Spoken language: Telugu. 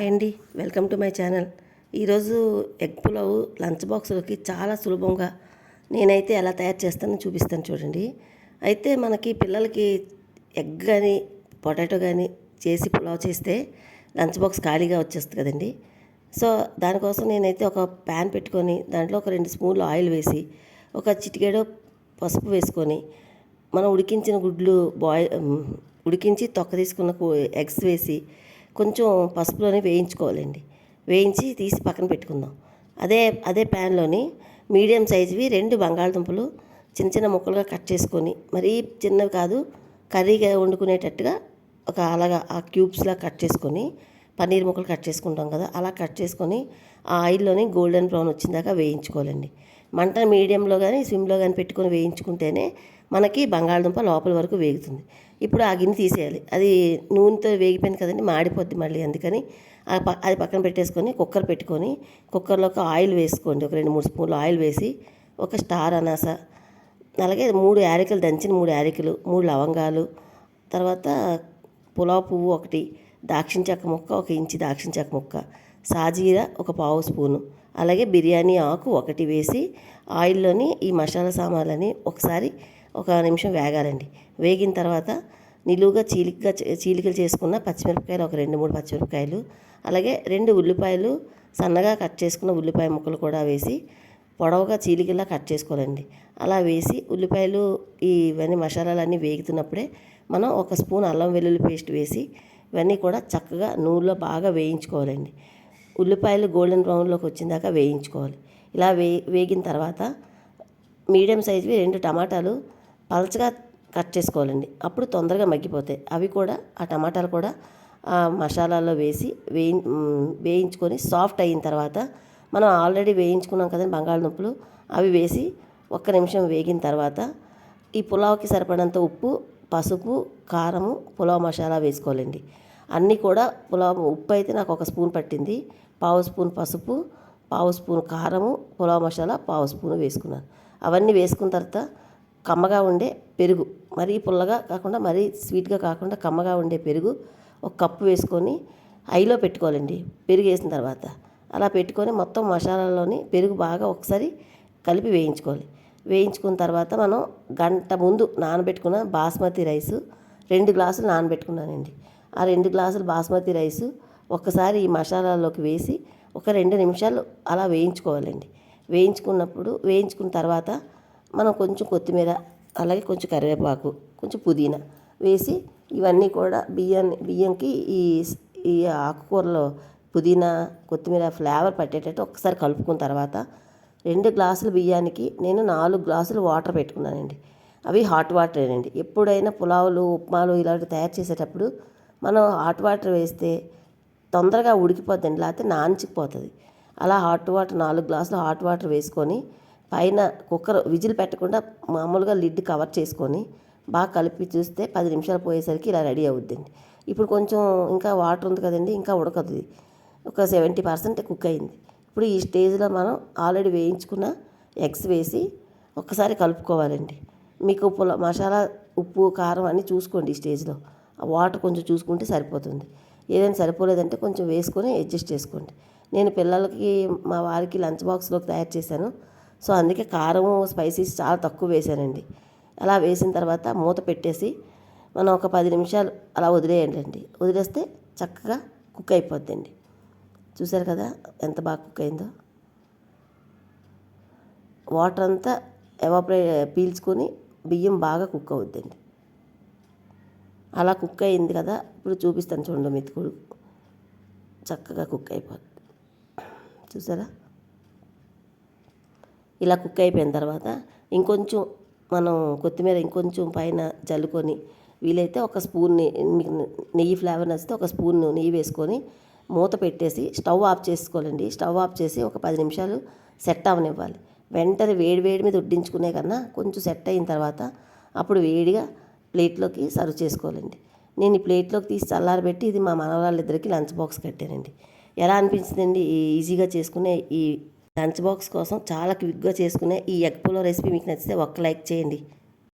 హాయ్ అండి. Welcome to my channel. ఈరోజు ఎగ్ పులావ్ లంచ్ బాక్స్లోకి చాలా సులభంగా నేనైతే ఎలా తయారు చేస్తానో చూపిస్తాను చూడండి. అయితే మనకి పిల్లలకి ఎగ్ కానీ పొటాటో కానీ చేసి పులావ్ చేస్తే లంచ్ బాక్స్ ఖాళీగా వచ్చేస్తుంది కదండి. సో దానికోసం నేనైతే ఒక ప్యాన్ పెట్టుకొని దాంట్లో ఒక రెండు స్పూన్లు ఆయిల్ వేసి ఒక చిటికేడో పసుపు వేసుకొని మనం ఉడికించిన గుడ్లు బాయ్ ఉడికించి తొక్క తీసుకున్న ఎగ్స్ వేసి కొంచెం పసుపులోనే వేయించుకోవాలండి. వేయించి తీసి పక్కన పెట్టుకుందాం. అదే అదే ప్యాన్లోని మీడియం సైజువి రెండు బంగాళదుంపలు చిన్న చిన్న ముక్కలుగా కట్ చేసుకొని మరీ చిన్నవి కాదు కర్రీగా వండుకునేటట్టుగా ఒక అలాగా ఆ క్యూబ్స్లా కట్ చేసుకొని పన్నీర్ ముక్కలు కట్ చేసుకుంటాం కదా అలా కట్ చేసుకొని ఆ ఆయిల్లోని గోల్డెన్ బ్రౌన్ వచ్చిందాకా వేయించుకోవాలండి. మంట మీడియంలో కానీ స్విమ్లో కానీ పెట్టుకొని వేయించుకుంటేనే మనకి బంగాళదుంప లోపల వరకు వేగుతుంది. ఇప్పుడు ఆ గిన్నె తీసేయాలి. అది నూనెతో వేగిపోయింది కదండి మాడిపోద్ది మళ్ళీ అందుకని అది పక్కన పెట్టేసుకొని కుక్కర్ పెట్టుకొని కుక్కర్లోకి ఆయిల్ వేసుకోండి. ఒక రెండు మూడు స్పూన్లు ఆయిల్ వేసి ఒక స్టార్ అనాస అలాగే మూడు యారికలు దంచిన మూడు యారికలు మూడు లవంగాలు తర్వాత పులావ్ పువ్వు ఒకటి దాక్షిణ చెక్క ముక్క ఒక ఇంచి దాక్షిణ చెక్క ముక్క సాజీర ఒక పావు స్పూను అలాగే బిర్యానీ ఆకు ఒకటి వేసి ఆయిల్లోని ఈ మసాలా సామాన్లని ఒకసారి ఒక నిమిషం వేగాలండి. వేగిన తర్వాత నిలువుగా చీలికగా చీలికలు చేసుకున్న పచ్చిమిరపకాయలు ఒక రెండు మూడు పచ్చిమిరపకాయలు అలాగే రెండు ఉల్లిపాయలు సన్నగా కట్ చేసుకున్న ఉల్లిపాయ ముక్కలు కూడా వేసి పొడవుగా చీలికలా కట్ చేసుకోవాలండి. అలా వేసి ఉల్లిపాయలు ఇవన్నీ మసాలాలన్నీ వేగుతున్నప్పుడే మనం ఒక స్పూన్ అల్లం వెల్లుల్లి పేస్ట్ వేసి ఇవన్నీ కూడా చక్కగా నూనెలో బాగా వేయించుకోవాలండి. ఉల్లిపాయలు గోల్డెన్ బ్రౌన్లోకి వచ్చిందాక వేయించుకోవాలి. ఇలా వే వేగిన తర్వాత మీడియం సైజువి రెండు టమాటాలు పలచగా కట్ చేసుకోవాలండి. అప్పుడు తొందరగా మగ్గిపోతాయి. అవి కూడా ఆ టమాటాలు కూడా ఆ మసాలాలో వేసి వేయి వేయించుకొని సాఫ్ట్ అయిన తర్వాత మనం ఆల్రెడీ వేయించుకున్నాం కదండి బంగాళదుంపలు అవి వేసి ఒక్క నిమిషం వేగిన తర్వాత ఈ పులావ్కి సరిపడంత ఉప్పు పసుపు కారము పులావ్ మసాలా వేసుకోవాలండి. అన్నీ కూడా పులావ్ ఉప్పు అయితే నాకు ఒక స్పూన్ పట్టింది. పావు స్పూన్ పసుపు పావు స్పూన్ కారము పులావ్ మసాలా పావు స్పూన్ వేసుకున్నాను. అవన్నీ వేసుకున్న తర్వాత కమ్మగా ఉండే పెరుగు మరీ పుల్లగా కాకుండా మరీ స్వీట్గా కాకుండా కమ్మగా ఉండే పెరుగు ఒక కప్పు వేసుకొని ఐలో పెట్టుకోవాలండి. పెరుగు వేసిన తర్వాత అలా పెట్టుకొని మొత్తం మసాలాలోని పెరుగు బాగా ఒకసారి కలిపి వేయించుకోవాలి. వేయించుకున్న తర్వాత మనం గంట ముందు నానబెట్టుకున్న బాస్మతి రైసు రెండు గ్లాసులు నానబెట్టుకున్నానండి. ఆ రెండు గ్లాసులు బాస్మతి రైసు ఒక్కసారి ఈ మసాలాలోకి వేసి ఒక రెండు నిమిషాలు అలా వేయించుకోవాలండి. వేయించుకున్నప్పుడు వేయించుకున్న తర్వాత మనం కొంచెం కొత్తిమీర అలాగే కొంచెం కరివేపాకు కొంచెం పుదీనా వేసి ఇవన్నీ కూడా బియ్యాన్ని బియ్యంకి ఈ ఈ ఆకుకూరలో పుదీనా కొత్తిమీర ఫ్లేవర్ పట్టేటట్టు ఒకసారి కలుపుకున్న తర్వాత రెండు గ్లాసులు బియ్యానికి నేను నాలుగు గ్లాసులు వాటర్ పెట్టుకున్నానండి. అవి హాట్ వాటరేనండి. ఎప్పుడైనా పులావులు ఉప్మాలు ఇలాంటివి తయారు చేసేటప్పుడు మనం హాట్ వాటర్ వేస్తే తొందరగా ఉడికిపోద్దండి లేకపోతే నాంచిపోతుంది అలా హాట్ వాటర్ నాలుగు గ్లాసులు హాట్ వాటర్ వేసుకొని పైన కుక్కర్ విజిల్ పెట్టకుండా మామూలుగా లిడ్ కవర్ చేసుకొని బాగా కలిపి చూస్తే పది నిమిషాలు పోయేసరికి ఇలా రెడీ అవుద్దండి. ఇప్పుడు కొంచెం ఇంకా వాటర్ ఉంది కదండి ఇంకా ఉడకదు ఒక సెవెంటీ పర్సెంట్ కుక్ అయింది. ఇప్పుడు ఈ స్టేజ్లో మనం ఆల్రెడీ వేయించుకున్న ఎగ్స్ వేసి ఒక్కసారి కలుపుకోవాలండి. మీకు పుల మసాలా ఉప్పు కారం అన్నీ చూసుకోండి ఈ స్టేజ్లో. వాటర్ కొంచెం చూసుకుంటే సరిపోతుంది. ఏదైనా సరిపోలేదంటే కొంచెం వేసుకొని అడ్జస్ట్ చేసుకోండి. నేను పిల్లలకి మా వారికి లంచ్ బాక్స్లోకి తయారు చేశాను. సో అందుకే కారం స్పైసీస్ చాలా తక్కువ వేశానండి. అలా వేసిన తర్వాత మూత పెట్టేసి మనం ఒక పది నిమిషాలు అలా వదిలేయండి వదిలేస్తే చక్కగా కుక్ అయిపోద్దండి. చూసారు కదా ఎంత బాగా కుక్ అయిందో? వాటర్ అంతా ఎవాపరే పీల్చుకొని బియ్యం బాగా కుక్ అవుద్దండి. అలా కుక్ అయింది కదా ఇప్పుడు చూపిస్తాను చూడండి మెతుకుడు. చక్కగా కుక్ అయిపోద్ది. చూసారా? ఇలా కుక్ అయిపోయిన తర్వాత ఇంకొంచెం మనం కొత్తిమీర ఇంకొంచెం పైన చల్లుకొని వీలైతే ఒక స్పూన్ మీకు నెయ్యి ఫ్లేవర్ నచ్చితే ఒక స్పూన్ నెయ్యి వేసుకొని మూత పెట్టేసి స్టవ్ ఆఫ్ చేసుకోవాలండి. స్టవ్ ఆఫ్ చేసి ఒక పది నిమిషాలు సెట్ అవనివ్వాలి. వెంటనే వేడి వేడి మీద ఉడ్డించుకునే కన్నా కొంచెం సెట్ అయిన తర్వాత అప్పుడు వేడిగా ప్లేట్లోకి సర్వ్ చేసుకోవాలండి. నేను ఈ ప్లేట్లోకి తీసి చల్లారబెట్టి ఇది మా మనవాళ్ళిద్దరికి లంచ్ బాక్స్ కట్టానండి. ఎలా అనిపించిందండి? ఈజీగా చేసుకునే ఈ లంచ్ బాక్స్ కోసం చాలా క్విక్గా చేసుకునే ఈ ఎగ్ పులో రెసిపీ మీకు నచ్చితే ఒక్క లైక్ చేయండి.